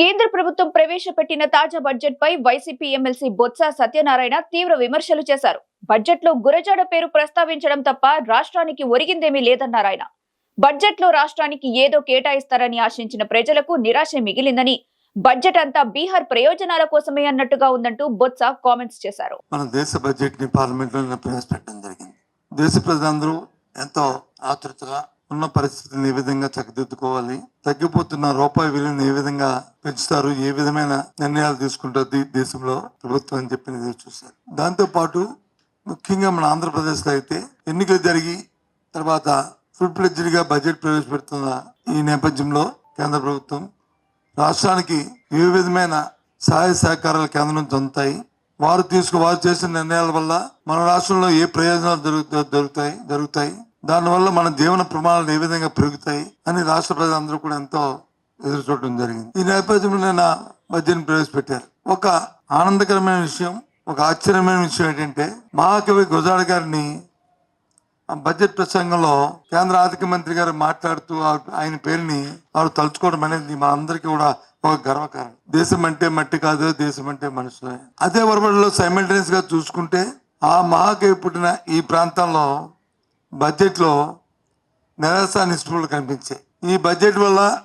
కేంద్ర ప్రభుత్వం ప్రవేశపెట్టిన తాజా బడ్జెట్ పై వైసీపీ ఎమ్మెల్సీ బొత్స సత్యనారాయణ తీవ్ర విమర్శలు చేశారు. బడ్జెట్లో గురజాడ పేరు ప్రస్తావించడం తప్ప రాష్ట్రానికి ఒరిగిందేమీ లేదన్నారు ఆయన బడ్జెట్లో రాష్ట్రానికి ఏదో కేటాయిస్తారని ఆశించిన ప్రజలకు నిరాశ మిగిలిందని బడ్జెట్ అంతా బీహార్ ప్రయోజనాల కోసమే అన్నట్టుగా ఉందంటూ బొత్స కామెంట్స్ చేశారు. మన దేశ బడ్జెట్ని పార్లమెంట్లో ప్రవేశపెట్టడం జరిగింది. దేశ ప్రజలందరూ ఎంతో ఆతృతగా ఉన్న పరిస్థితిని ఏ విధంగా చక్కదిద్దుకోవాలి? తగ్గిపోతున్న రూపాయి విలువను ఏ విధంగా పెంచుతారు? ఏ విధమైన నిర్ణయాలు తీసుకుంటారు దేశంలో ప్రభుత్వం అని చెప్పి చూశారు దాంతో పాటు ముఖ్యంగా మన ఆంధ్రప్రదేశ్లో అయితే ఎన్నికలు జరిగి తర్వాత ఫుల్ ప్లెడ్జ్డ్గా బడ్జెట్ ప్రవేశపెడుతున్న ఈ నేపథ్యంలో కేంద్ర ప్రభుత్వం రాష్ట్రానికి ఏ విధమైన సహాయ సహకారాలు కేంద్రం నుంచి అందుతాయి? వారు తీసుకు వారు చేసిన నిర్ణయాల వల్ల మన రాష్ట్రంలో ఏ ప్రయోజనాలు దొరుకుతాయి జరుగుతాయి జరుగుతాయి దానివల్ల మన జీవన ప్రమాణాలు ఏ విధంగా పెరుగుతాయి అని రాష్ట్ర ప్రజలందరూ కూడా ఎంతో ఎదురు చూడడం జరిగింది. ఈ నేపథ్యంలో నేను బడ్జెట్ ప్రవేశపెట్టారు. ఒక ఆనందకరమైన విషయం ఒక ఆశ్చర్యమైన విషయం ఏంటంటే మహాకవి గుజాడ గారిని బడ్జెట్ ప్రసంగంలో కేంద్ర ఆర్థిక మంత్రి గారు మాట్లాడుతూ ఆయన పేరుని వారు తలుచుకోవడం అనేది మనందరికీ కూడా ఒక గర్వకారణం. దేశం అంటే మట్టి కాదు దేశం అంటే మనుషులే. అదే వరవడిలో సైమల్టేనియస్గా చూసుకుంటే ఆ మహాకవి పుట్టిన ఈ ప్రాంతంలో బడ్జెట్లో నిరాశ నిస్పృహలు కనిపించాయి. ఈ బడ్జెట్ వల్ల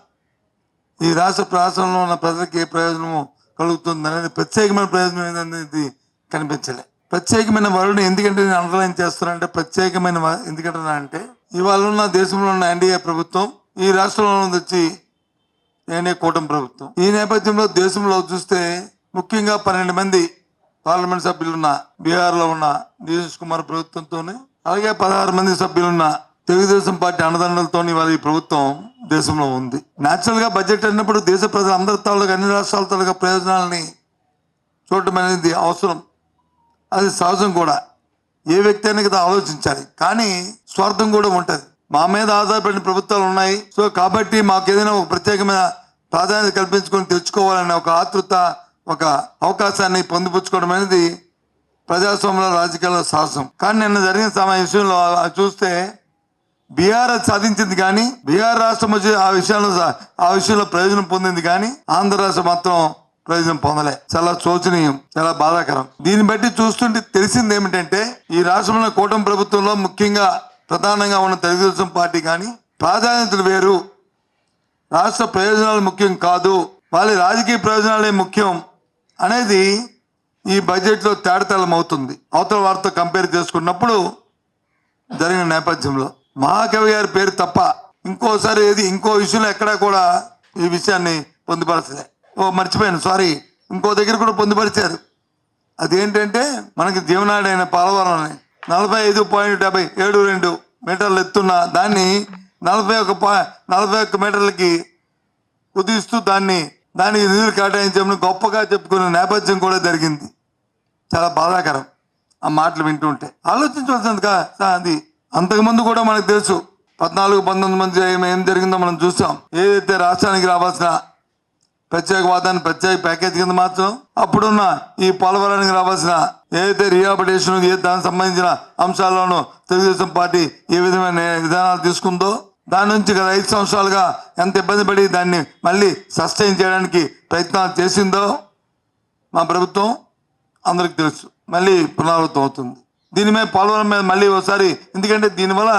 ఈ రాష్ట్ర ప్రాసంలో ఉన్న ప్రజలకు ఏ ప్రయోజనము కలుగుతుంది అనేది ప్రత్యేకమైన ప్రయోజనం ఏంటనేది కనిపించలే. ప్రత్యేకమైన వరుడు ఎందుకంటే నేను అండర్లైన్ చేస్తున్నానంటే ప్రత్యేకమైన వ- ఎందుకంటే అంటే ఇవాళ ఉన్న దేశంలో ఉన్న ఎన్డీఏ ప్రభుత్వం ఈ రాష్ట్రంలో వచ్చి ఎన్డీఏ కూటమి ప్రభుత్వం. ఈ నేపథ్యంలో దేశంలో చూస్తే ముఖ్యంగా పన్నెండు మంది పార్లమెంట్ సభ్యులున్న బీహార్లో ఉన్న నితీష్ కుమార్ ప్రభుత్వంతోనే అలాగే పదహారు మంది సభ్యులున్న తెలుగుదేశం పార్టీ అన్నదండలతో ఇవాళ ఈ ప్రభుత్వం దేశంలో ఉంది. నేచురల్గా బడ్జెట్ అన్నప్పుడు దేశ ప్రజలు అందరి తాలూకు అన్ని రాష్ట్రాల తాలూకు ప్రయోజనాలని చూడటం అనేది అవసరం. అది సహజం కూడా. ఏ వ్యక్తి అయినా కదా ఆలోచించాలి. కానీ స్వార్థం కూడా ఉంటుంది. మా మీద ఆధారపడిన ప్రభుత్వాలు ఉన్నాయి. సో కాబట్టి మాకు ఏదైనా ఒక ప్రత్యేకమైన ప్రాధాన్యత కల్పించుకొని తెచ్చుకోవాలనే ఒక ఆతృత ఒక అవకాశాన్ని పొందిపుచ్చుకోవడం అనేది ప్రజాస్వామ్యంలో రాజకీయాల్లో సాహసం. కానీ నిన్న జరిగిన సమయ విషయంలో చూస్తే బీఆర్ సాధించింది కానీ బీహార్ రాష్ట్రం వచ్చి ఆ విషయంలో ఆ విషయంలో ప్రయోజనం పొందింది కానీ ఆంధ్ర రాష్ట్రం మాత్రం ప్రయోజనం పొందలే. చాలా శోచనీయం చాలా బాధాకరం. దీన్ని బట్టి చూస్తుంటే తెలిసింది ఏమిటంటే ఈ రాష్ట్రంలో కూటమి ప్రభుత్వంలో ముఖ్యంగా ప్రధానంగా ఉన్న తెలుగుదేశం పార్టీ కానీ ప్రాధాన్యతలు వేరు. రాష్ట్ర ప్రయోజనాలు ముఖ్యం కాదు. వాళ్ళ రాజకీయ ప్రయోజనాలే ముఖ్యం అనేది ఈ బడ్జెట్లో తేడతలం అవుతుంది అవతల వారితో కంపేర్ చేసుకున్నప్పుడు జరిగిన నేపథ్యంలో. మహాకవి గారి పేరు తప్ప ఇంకోసారి ఏది ఇంకో విషయంలో ఎక్కడా కూడా ఈ విషయాన్ని పొందుపరచలే. ఓ మర్చిపోయాను సారీ. ఇంకో దగ్గర కూడా పొందుపరిచారు. అదేంటంటే మనకి జీవనాడైన పాలవరాన్ని నలభై ఐదు పాయింట్ డెబ్బై ఏడు రెండు మీటర్లు ఎత్తున్న దాన్ని నలభై ఒక పా నలభై ఒక్క మీటర్లకి కుదిస్తూ దాన్ని దానికి నిధులు కేటాయించమని గొప్పగా చెప్పుకునే నేపథ్యం కూడా జరిగింది. చాలా బాధాకరం ఆ మాటలు వింటుంటే ఆలోచించవలసింది కా అది? అంతకుముందు కూడా మనకు తెలుసు పద్నాలుగు పంతొమ్మిది మంది ఏం- ఏం జరిగిందో మనం చూసాం. ఏదైతే రాష్ట్రానికి రావాల్సిన ప్రత్యేక వాదాన్ని ప్రత్యేక ప్యాకేజ్ కింద మార్చడం అప్పుడున్న ఈ పోలవరానికి రావాల్సిన ఏదైతే రీహాబిటేషన్ ఏ దానికి సంబంధించిన అంశాల్లోనూ తెలుగుదేశం పార్టీ ఏ విధమైన విధానాలు తీసుకుందో దాని నుంచి గత ఐదు సంవత్సరాలుగా ఎంత ఇబ్బంది పడి దాన్ని మళ్ళీ సస్టైన్ చేయడానికి ప్రయత్నాలు చేసిందో మా ప్రభుత్వం అందరికి తెలుసు. మళ్ళీ పునరావృతం అవుతుంది. దీని మీద పోలవరం మీద మళ్ళీ ఒకసారి ఎందుకంటే దీనివల్ల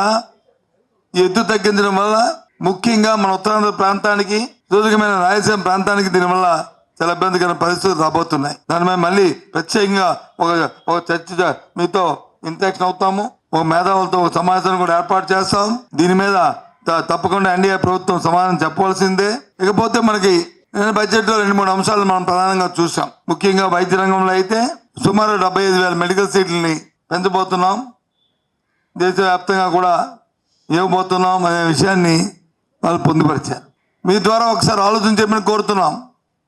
ఈ ఎత్తు తగ్గించడం వల్ల ముఖ్యంగా మన ఉత్తరాంధ్ర ప్రాంతానికి సూచకమైన రాయలసీమ ప్రాంతానికి దీనివల్ల చాలా ఇబ్బందికర పరిస్థితులు రాబోతున్నాయి. దాని మీద మళ్ళీ ప్రత్యేకంగా ఒక ఒక చర్చ మీతో ఇంటరాక్షన్ అవుతాము. ఒక మేధావులతో ఒక సమావేశాన్ని కూడా ఏర్పాటు చేస్తాం. దీని మీద తప్పకుండా ఎన్డీఏ ప్రభుత్వం సమాధానం చెప్పవలసిందే. ఇకపోతే మనకి బడ్జెట్లో రెండు మూడు అంశాలు మనం ప్రధానంగా చూసాం ముఖ్యంగా వైద్య రంగంలో అయితే సుమారు డెబ్బై ఐదు వేల మెడికల్ సీట్లని పెంచబోతున్నాం. దేశవ్యాప్తంగా కూడా ఇవ్వబోతున్నాం అనే విషయాన్ని వాళ్ళు పొందుపరిచారు. మీ ద్వారా ఒకసారి ఆలోచన చెప్పని కోరుతున్నాం.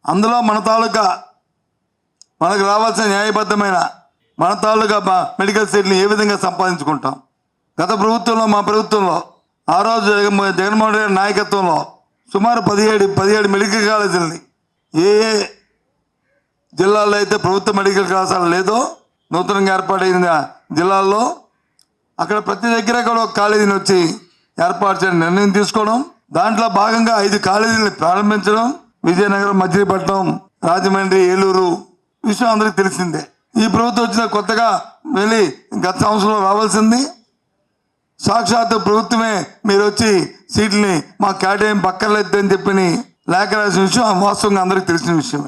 అందులో మన తాలూకా మనకు రావాల్సిన న్యాయబద్ధమైన మన తాలూకా మా మెడికల్ సీట్ని ఏ విధంగా సంపాదించుకుంటాం. గత ప్రభుత్వంలో మా ప్రభుత్వంలో ఆ రోజు జగన్ జగన్మోహన్ రెడ్డి నాయకత్వంలో సుమారు పదిహేడు పదిహేడు మెడికల్ కాలేజీలని ఏ ఏ జిల్లాల్లో అయితే ప్రభుత్వ మెడికల్ కళాశాల లేదో. నూతనంగా ఏర్పాటైన జిల్లాల్లో అక్కడ ప్రతి దగ్గర కూడా ఒక కాలేజీని వచ్చి ఏర్పాటు చేయడం నిర్ణయం తీసుకోవడం. దాంట్లో భాగంగా ఐదు కాలేజీలను ప్రారంభించడం. విజయనగరం మచిలీపట్నం రాజమండ్రి ఏలూరు విషయం అందరికీ తెలిసిందే. ఈ ప్రభుత్వం వచ్చిన కొత్తగా వెళ్ళి గత సంవత్సరంలో రావాల్సింది. సాక్షాత్ ప్రభుత్వమే మీరు వచ్చి సీట్లని మా కేటాయింపు పక్కర్లేదు అని చెప్పి లేఖ రాసిన విషయం వాస్తవంగా అందరికీ తెలిసిన విషయమే.